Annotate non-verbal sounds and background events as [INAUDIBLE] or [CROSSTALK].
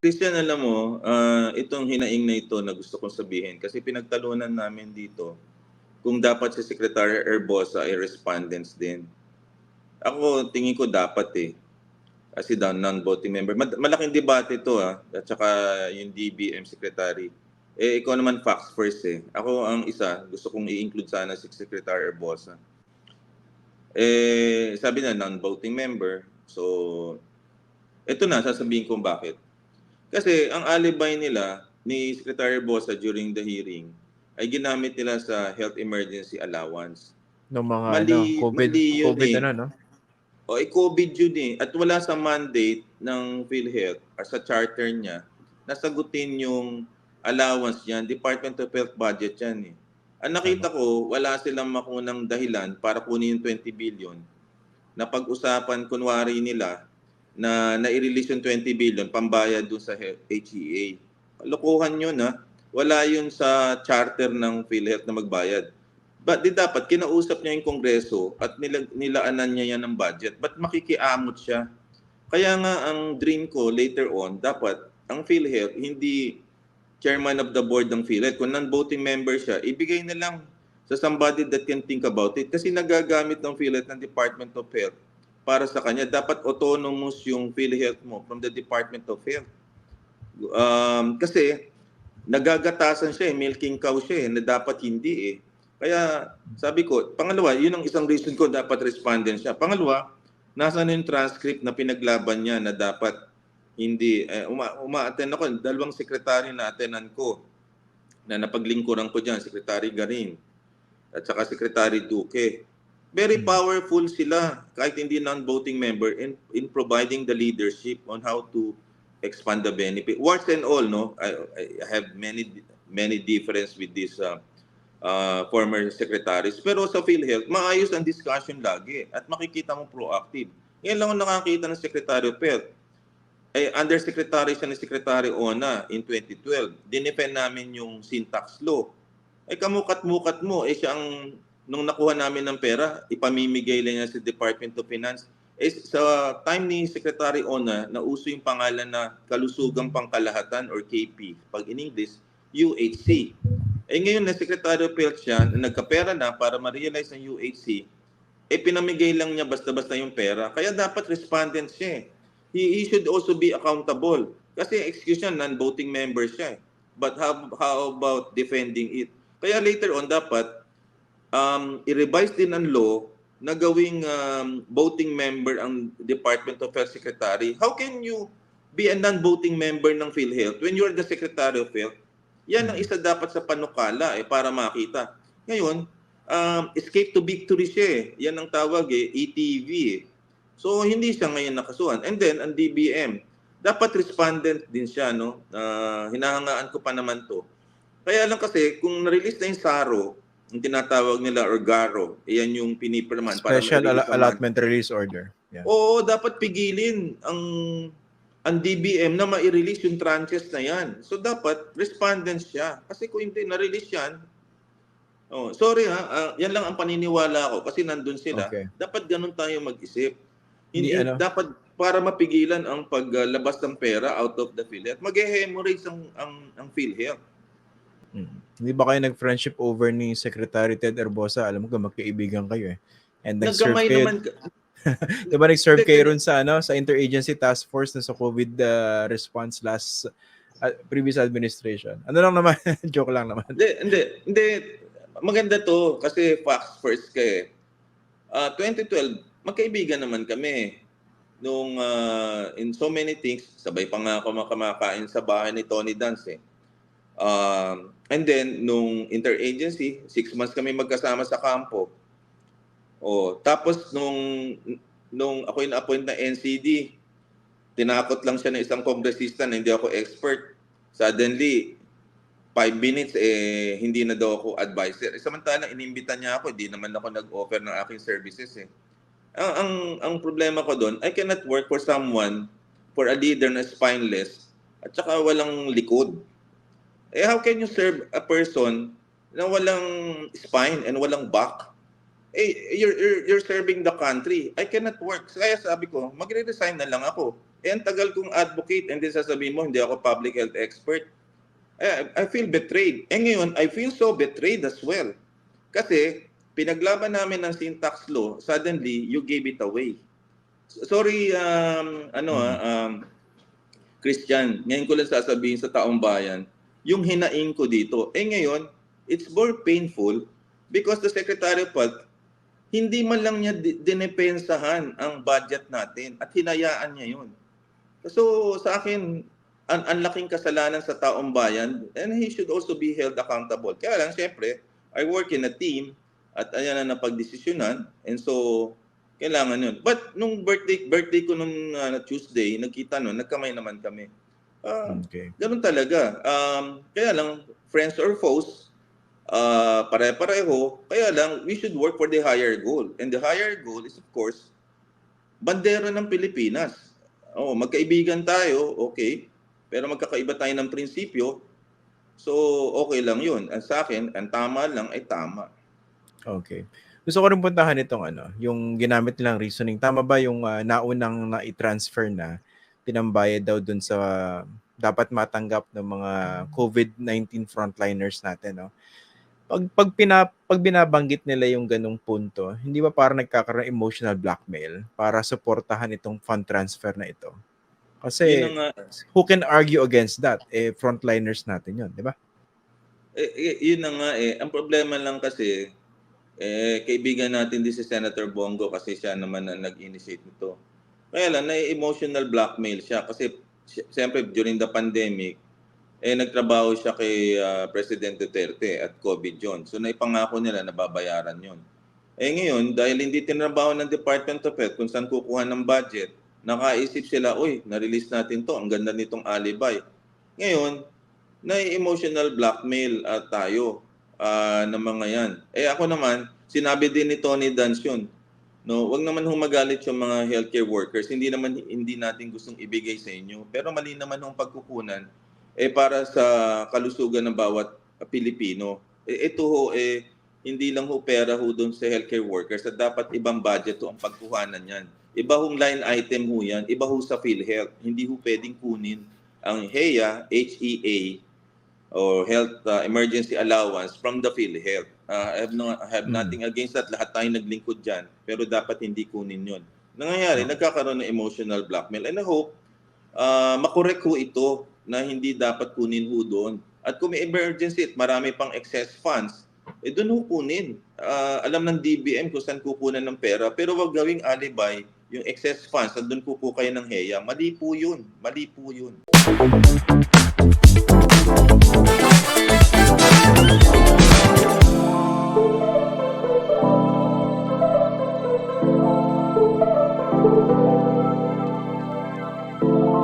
Christian, alam mo, ah, itong hinaing na ito na gusto kong sabihin kasi pinagtalunan namin dito kung dapat si Secretary Erbosa ay respondents din. Ako, tingin ko dapat eh. Kasi non-voting member. Malaking debate ito ah. At saka yung DBM Secretary. Eh, ikaw naman facts first eh. Ako ang isa, gusto kong i-include sana si Secretary Erbosa. Eh, sabi na non-voting member. So, ito na, sasabihin kong bakit. Kasi ang alibi nila ni Secretary Bosa during the hearing ay ginamit nila sa health emergency allowance. ng mga Mali- ano, COVID, mali yun COVID eh. ano, no? O eh, COVID yun eh. At wala sa mandate ng PhilHealth or sa charter niya na sagutin yung allowance yan. Department of Health budget yan eh. Ang nakita ko, wala silang makunang dahilan para kunin yung 20 billion na pag-usapan kunwari nila na nai-release yung 20 billion pambayad dun sa he- HEA. Lokohan yun ha. Wala yun sa charter ng PhilHealth na magbayad. But di dapat kinausap niya yung Kongreso at nila, nilaanan niya yan ng budget. Ba't makikiamot siya? Kaya nga ang dream ko later on, dapat ang PhilHealth hindi chairman of the board ng PhilHealth. Kung non-voting member siya, ibigay na lang sa somebody that can think about it. Kasi nagagamit ng PhilHealth ng Department of Health para sa kanya. Dapat autonomous yung PhilHealth mo from the Department of Health. Um, kasi nagagatasan siya eh, milking cow siya eh, na dapat hindi eh. Kaya sabi ko, pangalawa, yun ang isang reason ko dapat respondent siya. Pangalawa, nasa na yung transcript na pinaglaban niya na dapat hindi, eh, uma, uma-attend ako, dalawang sekretary na attendan ko na napaglingkuran ko dyan, Secretary Garin at saka Secretary Duque. Very Hmm. powerful sila kahit hindi non-voting member in, in providing the leadership on how to expand the benefit. Worse than all, no, I, I have many many difference with this uh, uh, former secretaries. Pero sa PhilHealth, maayos ang discussion lagi at makikita mo proactive. Ngayon lang ako nakakita ng Secretary of Health. Eh, undersecretary siya ni Secretary Ona in 2012. Dinefend namin yung syntax law. Eh, kamukat-mukat mo. Eh, siya ang, nung nakuha namin ng pera, ipamimigay lang niya sa Department of Finance. Eh, sa time ni Secretary Ona, nauso yung pangalan na Kalusugang Pangkalahatan or KP. Pag in English, UHC. Eh ngayon na Secretary of siya, na nagkapera na para ma-realize ang UHC, eh pinamigay lang niya basta-basta yung pera. Kaya dapat respondent siya eh. He, he should also be accountable. Kasi excuse niya, non-voting member siya eh. But how, how about defending it? Kaya later on, dapat um, i-revise din ang law na gawing um, voting member ang Department of Health Secretary. How can you be a non-voting member ng PhilHealth when you're the Secretary of Health? Yan ang isa dapat sa panukala eh, para makita. Ngayon, um, escape to victory siya eh. Yan ang tawag eh, ETV eh. So, hindi siya ngayon nakasuhan. And then, ang DBM, dapat respondent din siya, no? Uh, hinahangaan ko pa naman to. Kaya lang kasi, kung na-release na yung SARO, yung tinatawag nila or GARO, iyan yung pinipirman. para Special ma-release al- allotment release order. Yeah. Oo, dapat pigilin ang ang DBM na ma-release yung tranches na yan. So dapat respondents siya. Kasi kung hindi na-release yan, oh, sorry ha, ah, yan lang ang paniniwala ko kasi nandun sila. Okay. Dapat ganun tayo mag-isip. Hindi, Hindi, ano? dapat para mapigilan ang paglabas ng pera out of the PhilHealth. Mag-hemorrhage ang, ang, ang PhilHealth. Mm. Hindi ba kayo nag-friendship over ni Secretary Ted Erbosa? Alam mo ka, magkaibigan kayo eh. And nag-serve Nagkamay kayo, naman, [LAUGHS] di ba nag-serve kayo ron sa, ano, sa interagency task force na sa COVID uh, response last uh, previous administration? Ano lang naman, [LAUGHS] joke lang naman. Hindi, hindi, hindi. Maganda to kasi facts first ka eh. Ah, 2012, magkaibigan naman kami. Nung ah, in so many things, sabay pa nga ako makamakain sa bahay ni Tony Dance eh. Um, and then, nung interagency, six months kami magkasama sa kampo. Oh, tapos nung nung ako yung appoint na NCD, tinakot lang siya ng isang kongresista na hindi ako expert. Suddenly, five minutes, eh, hindi na daw ako advisor. Eh, samantalang inimbitan niya ako, hindi naman ako nag-offer ng aking services eh. Ang, ang, ang problema ko doon, I cannot work for someone, for a leader na spineless, at saka walang likod. Eh, how can you serve a person na walang spine and walang back? Eh, you're, you're, you're serving the country. I cannot work. Kaya sabi ko, magre-resign na lang ako. Eh, ang tagal kong advocate and then sasabihin mo, hindi ako public health expert. Eh, I feel betrayed. Eh ngayon, I feel so betrayed as well. Kasi, pinaglaban namin ng syntax law, suddenly, you gave it away. Sorry, um, ano ah, um, Christian, ngayon ko lang sasabihin sa taong bayan, yung hinaing ko dito. Eh ngayon, it's more painful because the Secretary of Health, hindi man lang niya di- dinepensahan ang budget natin at hinayaan niya yun. So sa akin, ang, ang laking kasalanan sa taong bayan and he should also be held accountable. Kaya lang, siyempre, I work in a team at ayan na napagdesisyonan and so kailangan yun. But nung birthday birthday ko nung uh, Tuesday, nagkita nun, nagkamay naman kami. Ah, Okay. Ganun talaga. Um, kaya lang, friends or foes, uh, pare-pareho. Kaya lang, we should work for the higher goal. And the higher goal is, of course, bandera ng Pilipinas. Oh, magkaibigan tayo, okay. Pero magkakaiba tayo ng prinsipyo. So, okay lang yun. Ang sa akin, ang tama lang ay tama. Okay. Gusto ko rin puntahan itong ano, yung ginamit nilang reasoning. Tama ba yung ah, naunang na-transfer na pinambayad daw dun sa dapat matanggap ng mga COVID-19 frontliners natin, no? Pag pag, pina, pag binabanggit nila yung ganung punto, hindi ba parang nagkakaroon ng emotional blackmail para suportahan itong fund transfer na ito? Kasi Yun ang, uh, who can argue against that? Eh frontliners natin 'yon, di ba? eh, eh, yun na nga eh. Ang problema lang kasi, eh, kaibigan natin din si Senator Bongo kasi siya naman ang nag-initiate nito. Kaya na-emotional blackmail siya kasi si- siyempre during the pandemic, eh nagtrabaho siya kay ah, President Duterte at COVID John. So naipangako nila na babayaran yon. Eh ngayon, dahil hindi tinrabaho ng Department of Health kung saan kukuha ng budget, nakaisip sila, uy, na-release natin to, ang ganda nitong alibay. Ngayon, na-emotional blackmail at tayo ah, ng mga yan. Eh ako naman, sinabi din ni Tony Dance yun, no, wag naman humagalit yung mga healthcare workers. Hindi naman hindi natin gustong ibigay sa inyo, pero mali naman yung pagkukunan eh para sa kalusugan ng bawat Pilipino. Eh, ito ho eh hindi lang ho pera ho doon sa healthcare workers at dapat ibang budget ho ang pagkuhanan yan. Iba hong line item ho yan, iba ho sa PhilHealth. Hindi ho pwedeng kunin ang HEA, HEA, or Health uh, Emergency Allowance from the PhilHealth. Uh, I have, no, I have Hmm. nothing against that. Lahat tayo naglingkod dyan. Pero dapat hindi kunin yon. Nangyayari, nagkakaroon ng emotional blackmail. And I hope uh, makorek ho ito na hindi dapat kunin ho doon. At kung may emergency at marami pang excess funds, eh doon ho kunin. Ah, alam ng DBM kung saan kukunan ng pera, pero wag gawing alibay yung excess funds at doon kuku kayo ng HEA. Mali po yun. Mali po yun. Thank